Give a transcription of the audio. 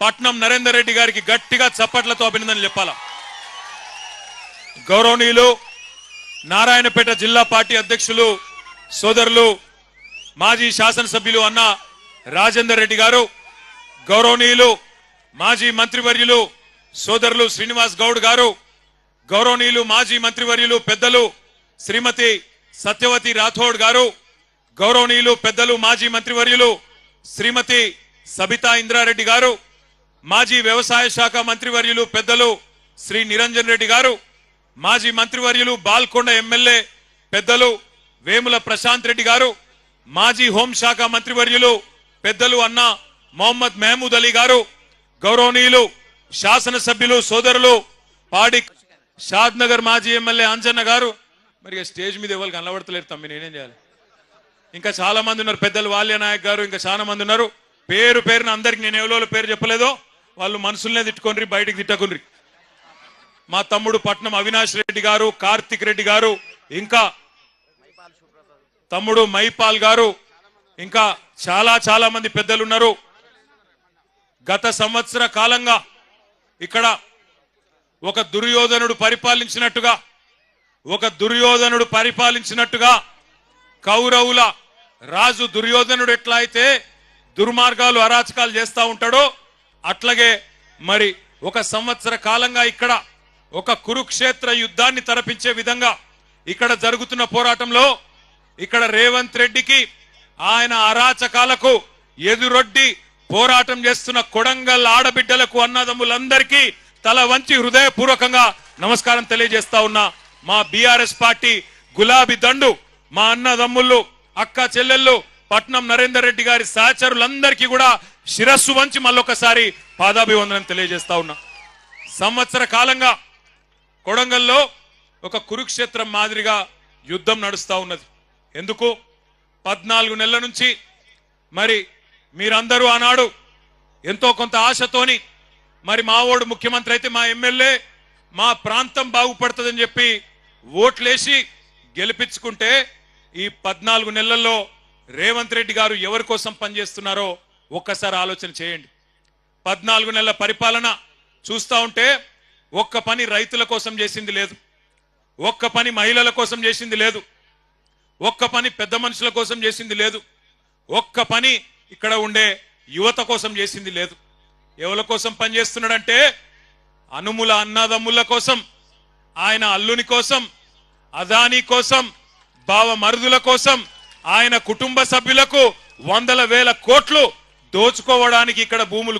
పట్నం నరేందర్ రెడ్డి గారికి గట్టిగా చప్పట్లతో అభినందనలు చెప్పాలా? గౌరవనీయులు నారాయణపేట జిల్లా పార్టీ అధ్యక్షులు సోదరులు మాజీ శాసనసభ్యులు అన్న రాజేందర్ రెడ్డి గారు గౌరవనీయులు మాజీ మంత్రివర్యులు సోదరులు శ్రీనివాస్ గౌడ్ గారు గౌరవనీయులు మాజీ మంత్రివర్యులు పెద్దలు శ్రీమతి సత్యవతి రాథోడ్ గారు గౌరవనీయులు పెద్దలు మాజీ మంత్రివర్యులు శ్రీమతి సబితా ఇంద్రారెడ్డి గారు మాజీ వ్యవసాయ శాఖ మంత్రివర్యులు పెద్దలు శ్రీ నిరంజన్ రెడ్డి గారు మాజీ మంత్రివర్యులు బాల్కొండ ఎమ్మెల్యే పెద్దలు వేముల ప్రశాంత్ రెడ్డి గారు మాజీ హోంశాఖ మంత్రివర్యులు పెద్దలు అన్న మొహమ్మద్ మహమూద్ అలీ గారు గౌరవనీయులు శాసనసభ్యులు సోదరులు పాడి షాద్ నగర్ మాజీ ఎమ్మెల్యే అంజన్న గారు. మరి స్టేజ్ మీద ఎవరు కనబడతలేరు తమ్మి నేనేం చేయాలి? ఇంకా చాలా మంది ఉన్నారు పెద్దలు వాల్య నాయక్ గారు ఇంకా చాలా మంది ఉన్నారు. పేరు పేరున అందరికి నేను ఎవరో పేరు చెప్పలేదో వాళ్ళు మనసులనే తిట్టుకొని బయటకు తిట్టకుండ్రి మా తమ్ముడు పట్నం అవినాష్ రెడ్డి గారు కార్తిక్ రెడ్డి గారు ఇంకా తమ్ముడు మైపాల్ గారు ఇంకా చాలా చాలా మంది పెద్దలు ఉన్నారు గత సంవత్సర కాలంగా ఇక్కడ ఒక దుర్యోధనుడు పరిపాలించినట్టుగా ఒక దుర్యోధనుడు పరిపాలించినట్టుగా కౌరవుల రాజు దుర్యోధనుడు ఎట్లా అయితే దుర్మార్గాలు అరాచకాలు చేస్తూ ఉంటాడో అట్లాగే మరి ఒక సంవత్సర కాలంగా ఇక్కడ ఒక కురుక్షేత్ర యుద్ధాన్ని తరపించే విధంగా ఇక్కడ జరుగుతున్న పోరాటంలో ఇక్కడ రేవంత్ రెడ్డికి ఆయన అరాచకాలకు ఎదురొడ్డి పోరాటం చేస్తున్న కొడంగల్ ఆడబిడ్డలకు అన్నదమ్ములందరికీ తల వంచి హృదయపూర్వకంగా నమస్కారం తెలియజేస్తా ఉన్నా మా బీఆర్ఎస్ పార్టీ గులాబీ దండు మా అన్నదమ్ముళ్ళు అక్క చెల్లెళ్ళు పట్నం నరేందర్ రెడ్డి గారి సహచరులందరికీ కూడా శిరస్సు వంచి మళ్ళొకసారి పాదాభివందనం తెలియజేస్తా ఉన్నా. సంవత్సర కాలంగా కొడంగల్లో ఒక కురుక్షేత్రం మాదిరిగా యుద్ధం నడుస్తూ ఉన్నది. ఎందుకు? పద్నాలుగు నెలల నుంచి మరి మీరందరూ ఆనాడు ఎంతో కొంత ఆశతోని మరి మా ఓడు ముఖ్యమంత్రి అయితే మా ఎమ్మెల్యే మా ప్రాంతం బాగుపడుతుందని చెప్పి ఓట్లేసి గెలిపించుకుంటే ఈ పద్నాలుగు నెలల్లో రేవంత్ రెడ్డి గారు ఎవరి కోసం పనిచేస్తున్నారో ఒక్కసారి ఆలోచన చేయండి. పద్నాలుగు నెలల పరిపాలన చూస్తా ఉంటే ఒక్క పని రైతుల కోసం చేసింది లేదు. ఒక్క పని మహిళల కోసం చేసింది లేదు. ఒక్క పని పెద్ద మనుషుల కోసం చేసింది లేదు. ఒక్క పని ఇక్కడ ఉండే యువత కోసం చేసింది లేదు. ఎవరి కోసం పనిచేస్తున్నాడంటే అనుముల అన్నదమ్ముల కోసం ఆయన అల్లుని కోసం అదానీ కోసం బావ మరుదుల కోసం ఆయన కుటుంబ సభ్యులకు వందల వేల కోట్లు దోచుకోవడానికి ఇక్కడ భూములు